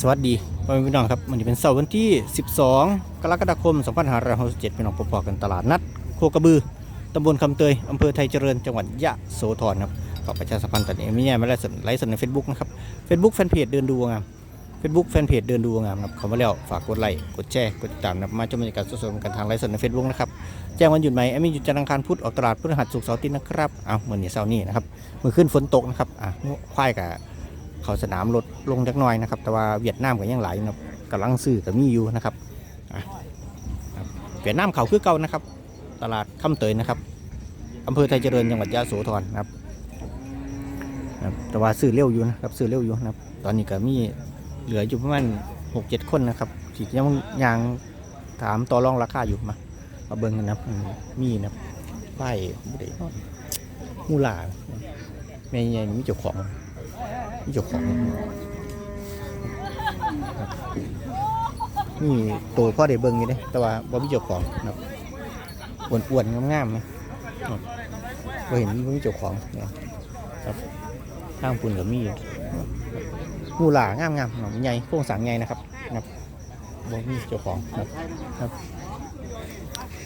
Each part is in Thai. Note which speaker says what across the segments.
Speaker 1: สวัสดีพ่อแม่พี่น้องครับวันนี้เป็นเสาร์วันที่ 12 กรกฎาคม 2567พี่น้องพบๆกันตลาดนัดโคกระบือตำบลคำเตยอำเภอไทยเจริญจังหวัดยะโสธรครับขอประชาสัมพันธ์ตัดเองไม่แย่ไม่ไลฟ์สดไลฟ์สดใน Facebook นะครับ Facebook แฟนเพจเดินดูงาม Facebook แฟนเพจเดินดูงามครับข้ามาแล้วฝากกดไลค์กดแชร์กดติดตามนะมาชมบรรยากาศสดๆกันทางไลฟ์สดใน Facebook นะครับแจ้งวันหยุดไหมแอมมี่หยุดจันทร์อังคารพุธออกตลาดพฤหัสศุกร์เสาร์อาทิตย์นะครับเอาเมื่อนี้เสาร์นี้นะครับเมื่อขึ้นฝนตกนะครับอะควายกับ เขาสนามลดลงจักหน่อยนะครับ แต่ว่าเวียดนามก็ยังไหลนะกำลังซื้อก็มีอยู่นะครับเวียดนามเขาคือเก่านะครับ ตลาดคำเตยนะครับอำเภอไทยเจริญจังหวัดยะโสธรนะครับแต่ว่าซื้อเร็วอยู่นะครับซื้อเร็วอยู่นะครับ ตอนนี้ก็มีเหลืออยู่ประมาณหกเจ็ดคนนะครับที่ยังยังถามต่อรองราคาอยู่มามาเบิ่งกันนะครับมีนะครับป้ายบ่ได้มูลาแม่ใหญ่มีเจ้าของ เจ้าของนี่ตัวพ่อได้เบิ่งอยู่เด้แต่ว่าบ่มีเจ้าของนะครับอ้วนๆงามๆนะบ่เห็นบ่มีเจ้าของนะครับข้างปุ่นก็มีอยู่งูหลางามๆเนาะใหญ่โครงสร้างใหญ่นะครับนะครับบ่มีเจ้าของนะครับ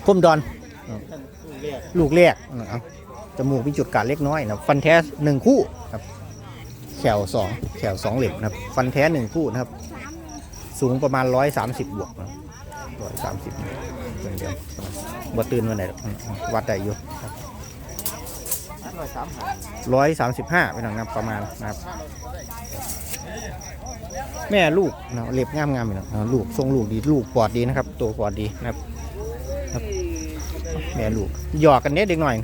Speaker 1: คมดอนลูกแรกนะครับจมูกมีจุดการเล็กน้อยนะฟันแท้หนึ่งคู่ครับ ขวสองแขวสองเหล็บนะครับ ฟันแท้หนึ่งคู่นะครับ สูงประมาณร้อยสามสิบบวกร้อยสามสิบเดียวบ่ตื่นวันไหนวัดได้อยู่ร้อยสามสิบห้าไปหนังนับประมาณนะครับ แม่ลูกนะเล็บงามงามอยู่นะลูกทรงลูกดีลูกปอดดีนะครับ ตัวปอดดีนะครับ แม่ลูกหยอกกันเนี้ยเด็กหน่อย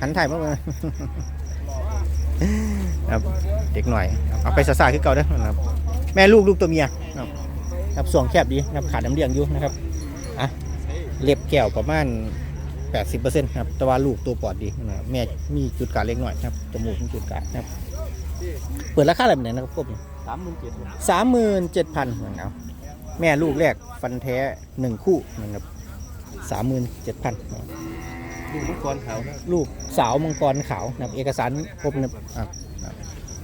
Speaker 1: หันถ่ายมาเบิ่ง ครับเด็กหน่อยเอาไปซาซาคือเก่าเด้อนะครับแม่ลูกลูกตัวเมียนะครับส่วงแคบดีนะครับขาดน้ำเลี้ยงอยู่นะครับอะเล็บแก้วประมาณ 80%ครับแต่ว่าลูกตัวปอดดีนะแม่มีจุดการเล็กหน่อยนะครับจมูกมีจุดการนะครับเปิดราคาอะไรแบบไหนนะครับกบ
Speaker 2: สามหมื่นเจ็ด
Speaker 1: สามหมื่นเจ็ดพันนะครับแม่ลูกแรกฟันแท้หนึ่งคู่นะครับสามหมื่นเจ็ดพัน
Speaker 2: ดูกมังกรขาว
Speaker 1: ลูกสาวมังกรขาวนะครับเอกสารครบนะครับ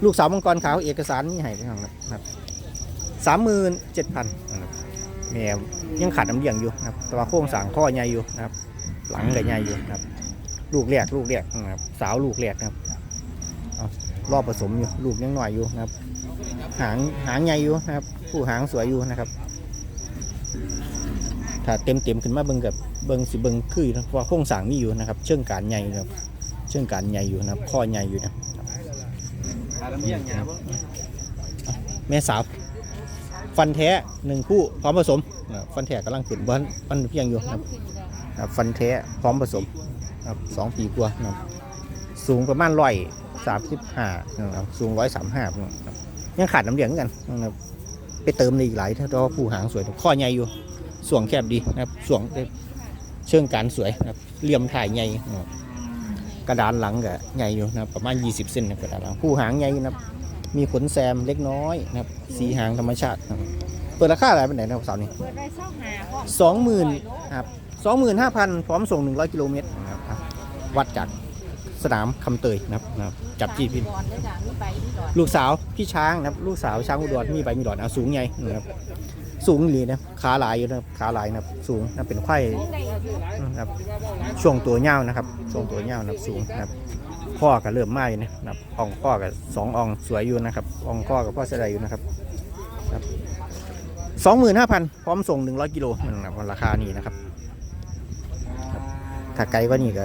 Speaker 1: ลูกสาวมังกรขาวเอกสารนี่ให้นะครับสามหมื่นเจ็ดพันนะครับแม่ยังขาดน้ำเลี้ยงอยู่นะครับแต่ว่าโครงสร้างข้อใหญ่อยู่นะครับ หลังก็ใหญ่อยู่นะครับ ลูกแรกลูกแรกนะครับสาวลูกแรกนะครับเอารอบผสมอยู่ลูกยังหน่อยอยู่นะครับ หางหางใหญ่อยู่นะครับ ผู้หางสวยอยู่นะครับ ถ้าเต็มเต็มขึ้นมาเบิ่งกับเบิ่งสิเบิ่งคือนะเพราะว่าโครงสร้างมีอยู่นะครับ เชิงการใหญ่นะครับ เชิงการใหญ่อยู่นะครับ ข้อใหญ่อยู่นะ แม่สาว ฟันแท้หนึ่งคู่พร้อมผสมนะฟันแท้กำลังขึ้นบ้านบ้านเพียงอยู่นะครับฟันแท้พร้อมผสมครับสองปีกว่านะครับสูงประมาณร้อยสามสิบห้านะครับสูงร้อยสามห้านะครับยังขาดน้ำเหลืองกันนะครับไปเติมในอีกหลายถ้าว่าผู้หางสวยข้อใหญ่อยู่ส่วงแคบดีนะครับส่วงเชิงการสวยนะครับเหลี่ยมถ่ายใหญ่นะครับ กระดานหลังก็ใหญ่อยู่นะครับประมาณ 20เซนนะครับกระดานหลังผู้หางใหญ่นะครับมีขนแซมเล็กน้อยนะครับสีหางธรรมชาตินะครับเปิดราคาอะไรเป็นไหนนะครับเสาร์นี้
Speaker 3: เปิดได้เช่าหาพ่อ
Speaker 1: สองหมื่นครับสองหมื่นห้าพันพร้อมส่งหนึ่งร้อยกิโลเมตรนะครับอะวัดจากสนามคำเตยนะครับนะครับจับจีพิน
Speaker 3: ก่อนเลยจ้ะมีใบมีหลอด
Speaker 1: ลูกสาวพี่ช้างนะครับลูกสาวช้างอุดรมีใบมีหลอดเอาสูงใหญ่นะครับ สูงเลยนะขาหลายอยู่นะครับขาหลายนะครับสูงนะเป็นไข่นะครับช่วงตัวเง่านะครับช่วงตัวเง่านะครับสูงนะครับข้อก็เริ่มไหม้นะครับอ่องข้อกับสองอ่องสวยอยู่นะครับอ่องข้อกับพ่อเสดอยู่นะครับสองหมื่นห้าพันพร้อมส่งหนึ่งร้อยกิโลนะครับราคานี้นะครับครับถ้าไกลกว่านี้ก็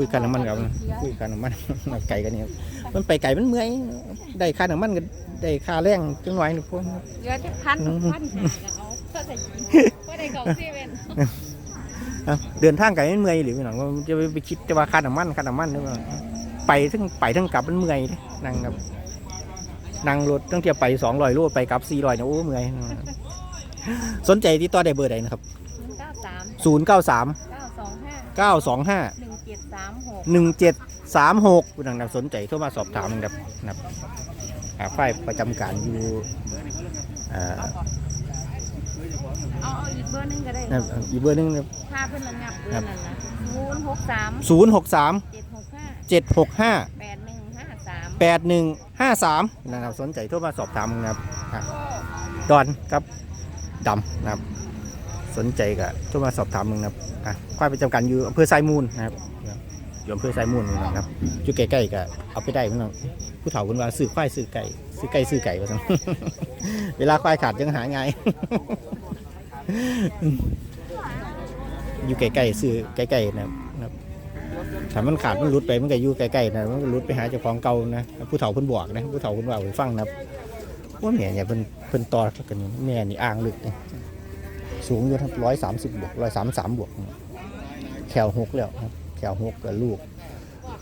Speaker 1: คุยกันน้ำมันกับคุยกันน้ำมันไกลกันนี่ครับมันไปไกลมันเมื่อยได้ค่าน้ำมันก็ได้ค่าแรงจังหน่อยนึงพวก
Speaker 3: เยอะจะพันพันหาก็เอาเพื่อใส่กินเพื่อได้เก่าเซเว่น
Speaker 1: อะเดินทางไกลมันเมื่อยหรือไม่หนังจะไปคิดจะว่าค่าน้ำมันค่าน้ำมันหรือเปล่าไปทั้งไปทั้งกลับมันเมื่อยเด้นั่งครับนั่งรถตั้งเที่ยวไปสองร้อยโลไปกลับสี่ร้อยนะโอ้เมื่อยสนใจที่ต่อได้เบอร์ใดนะครับ
Speaker 3: เก้าสาม
Speaker 1: ศูนย์เก้าสาม
Speaker 3: เก้าสองห้า
Speaker 1: เก้าสองห้า
Speaker 3: หนึ่งเจ็ดสามหก
Speaker 1: หนึ่งเจ็ดสามหกคุณนังสนใจโทรมาสอบถามนะครับนะครับหาฝ่ายประจำการอยู่เอ่อ
Speaker 3: เอาเอาอีกเบอร์หนึงก็ได้
Speaker 1: นะครับอีกเบอร์หนึง
Speaker 3: ถ้าเพิ่นระงับเบอร์นั้นนะศูนย์หกสาม
Speaker 1: ศูนย์หกสาม
Speaker 3: เจ็ดหกห้า
Speaker 1: เจ็ดหกห้า
Speaker 3: แปดหนึ่งห้าสาม
Speaker 1: แปดหนึ่งห้าสามนะครับสนใจโทรมาสอบถามนะครับอะดอนครับดำนะครับ สนใจก็โทรมาสอบถามมึงนะครับอะควายประจำการอยู่อำเภอไซมูลนะครับอ ยู่อำเภอไซมูลนี่นะครับอยู่ใกล้ๆก็เอาไปได้พี่น้องผู้เฒ่าคนว่าซื้อควายซื้อไก่ซื้อไก่ซื้อไก่ว่าซั่นเวลาควายขาดยังหาไงอยู่ใกล้ๆซื้อใกล้ๆนะครับนะครับถ้ามันขาดมันหลุดไปมันก็อยู่ใกล้ๆนะมันก็หลุดไปหาเจ้าของเก่านะผู้เฒ่าเพิ่นบอกนะผู้เฒ่าเพิ่นว่าให้ฟังนะครับว่าแม่เนี่ยเพิ่นเพิ่นต่อกันแม่นี่อ่างลึกสูงอยู่ครับร้อยสามสิบบวกร้อยสามสามบวกแขวหกแล้วครับ แขวหกกับลูก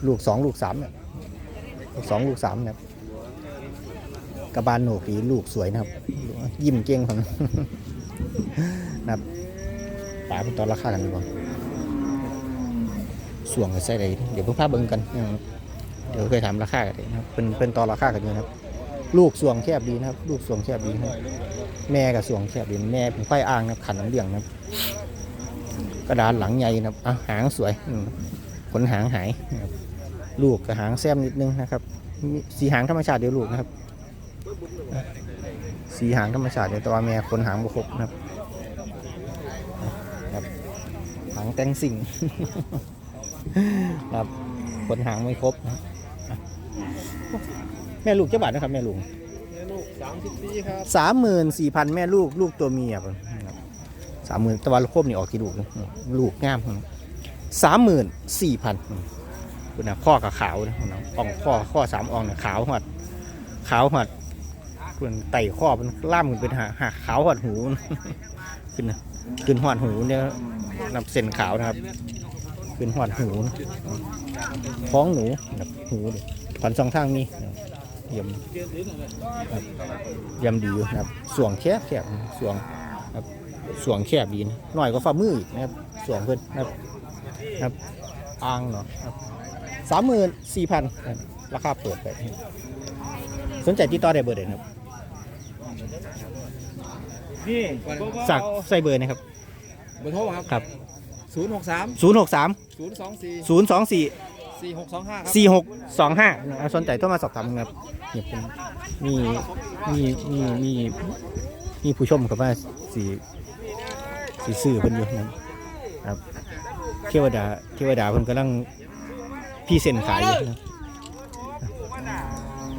Speaker 1: ลูกสองลูกสามเนี่ยลูกสองลูกสามนะครับกระบาลโหนกดีลูกสวยนะครับ ยิ้มเก่งของนะครับป๋าเป็นตอนราคากันดีกว่าส่วงกับใส่ใดเดี๋ยวเพิ่งพาพเบิ่งกันเดี๋ยวเคยถามราคากันนะครับเป็นเป็นตอนราคากันอยู่นะครับ ลูกส่วงแคบดีนะครับ ลูกส่วงแคบดีนะแม่กับส่วงแคบดีแม่เป็นไฟอ่างนะครับขันน้ำเลี้ยงนะครับ กระดานหลังใหญ่นะครับอะหางสวยอืมขนหางหายนะครับลูกกับหางแซมนิดนึงนะครับมีสีหางธรรมชาติเดียวลูกนะครับ สีหางธรรมชาติเดียวแต่ว่าแม่ขนหางบุครบนะครับครับหางแต่งสิ่งครับขนหางไม่ครบนะครับอะแม่ลูกเจ้าบาทนะครับแม่ลูก
Speaker 2: ลูกสามสิบสี่ครับ
Speaker 1: สามหมื่นสี่พันแม่ลูกลูกตัวเมียครับ สามหมื่นตะวันโคบนี่ออกกี่ลูกนะลูกงามสามหมื่นสี่พันคุณนะข้อกับขาวนะคุณนะอ่องข้อข้อสามอ่องเนี่ยขาวหอดขาวหอดคุณไต่ข้อมันล่ามขึ้นเป็นหาหักขาวหอดหูขึ้นนะขึ้นหอดหูเนี่ยนับเส้นขาวนะครับ ขึ้นหอดหูนะท้องหนูนับหูดิฟันสองข้างนี่นะครับเยี่ยมยำดีอยู่นะครับ ส่วงแคบแคบส่วงครับ ส่วงแคบดีนะหน่อยก็ฝ่ามืออีกนะครับส่วงเพิ่นนะครับนะครับอ่างเนาะครับสามหมื่นสี่พันราคาเปิดไปสนใจติดต่อได้เบอร์เดนะครับ
Speaker 2: นี่
Speaker 1: สักใส่เบอร์นะครับ
Speaker 2: เบอร์โทรครับ
Speaker 1: ครับ
Speaker 2: ศูนย์หกสาม
Speaker 1: ศูนย์หกสาม
Speaker 2: ศูนย์สองสี่
Speaker 1: ศูนย์สองสี่
Speaker 2: สี่หกสองห้าครับ
Speaker 1: สี่หกสองห้าสนใจต้องมาสอบถามนะครับเนี่ยเป็นมีมีมีมีมีผู้ชมกับว่าสี สีสื่อเพิ่นอยู่นะครับครับ เทวดาเทวดาเพิ่นกำลังพี่เซ็นขายอยู่นะ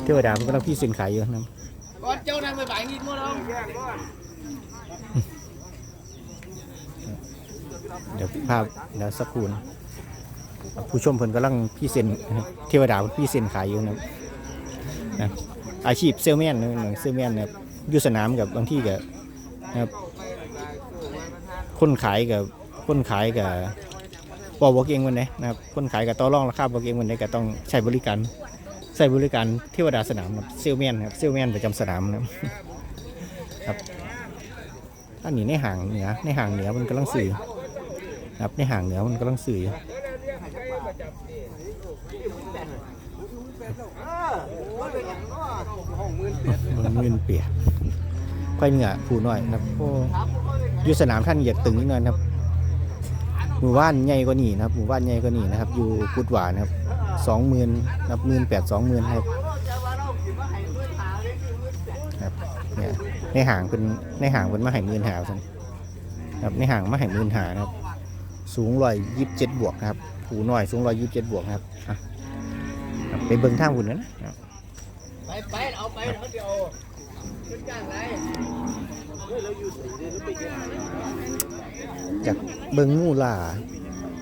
Speaker 1: เทวดาเพิ่นกำลังพี่เซ็นขายอยู่นะ
Speaker 2: ก่อนเจ้านั่งไปบ่ายนิดมั้งน้อง
Speaker 1: เดี๋ยวภาพเดี๋ยวสักครู่นะผู้ชมเพิ่นกำลังพี่เซ็นเทวดาเพิ่นพี่เซ็นขายอยู่นะนะอาชีพเซลแมนนะหนังเซลแมนนะครับอยู่สนามกับบางที่กับนะครับ คนขายกับคนขายกับปอบวกเองวันไหนนะครับคนขายกับต่อรองราคาบอกเองวันไหนก็ต้องใช้บริการใช้บริการเทวดาสนามนะครับเซลแมนครับเซลแมนประจำสนามนะครับอันนี้ในห่างเหนือในห่างเหนือมันกำลังสื่อครับในห่างเหนือมันกำลังสื่อมันมืนเปียกค่เหนือผูหน่อยนะครับโอ้ อยุสนามท่านเหยียดตึงนิดหน่อยครับหมู่บ้านใหญ่กว่านี่นะครับหมู่บ้านใหญ่กว่านี่นะครับ อยู่กุดหวานนะครับสองหมื่นนับหมื่นแปดสองหมื่นครับครับเนี่ยในห่างเป็นในห่างเป็นมาให้หมื่นหาสันครับในห่างมาให้หมื่นหานะครับ สูงร้อยยี่สิบเจ็ดบวกนะครับผูน้อยสูงร้อยยี่สิบเจ็ดบวกนะครับครับไปเบิ่งท่าหุ่นนั้นนะ
Speaker 2: ไปไปเอาไปเดี๋ยวขึ้นจ้างไร จา
Speaker 1: กเบิงมูลา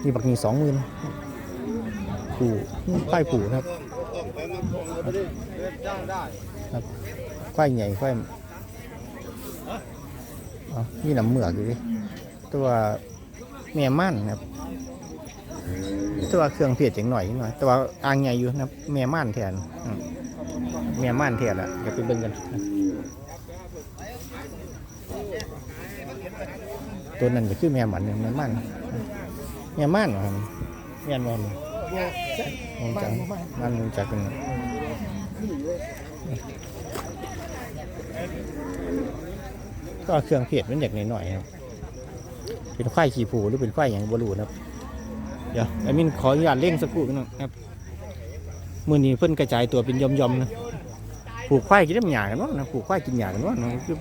Speaker 1: มีบักมีสองหมื่นผูควายผูนะครับ
Speaker 2: ได้
Speaker 1: ควายใหญ่ควายอ๋อมีน้ำเหมือกอยู่ดิตัวแม่ม่นนะครับตัวเครื่องเพียรจังหน่อยนิดหน่อยต่ว่าอ่างใหญ่อยู่นะครับแม่ม่านแทนอืมแม่ม่านแทนละเดี๋ยวไปเบิ่งกัน ตัวนั้นก็คือแม่หมันเนี่ยแม่ม่านแม่ม่านครับแม่นบอลมันจังมันจะเป็นก็เครื่องเพชรมันอยากหน่อยๆครับเป็นควายขี่ผูหรือเป็นควายอย่างบรูนะครับ เดี๋ยวไอ้มินขออนุญาตเร่งสักครู่นึงครับมือนี้เพิ่นกระจายตัวเป็นย่อมๆนะ ผูกควายกินน้ำหยากันวะนะผูกควายกินหยากันวะนะคือ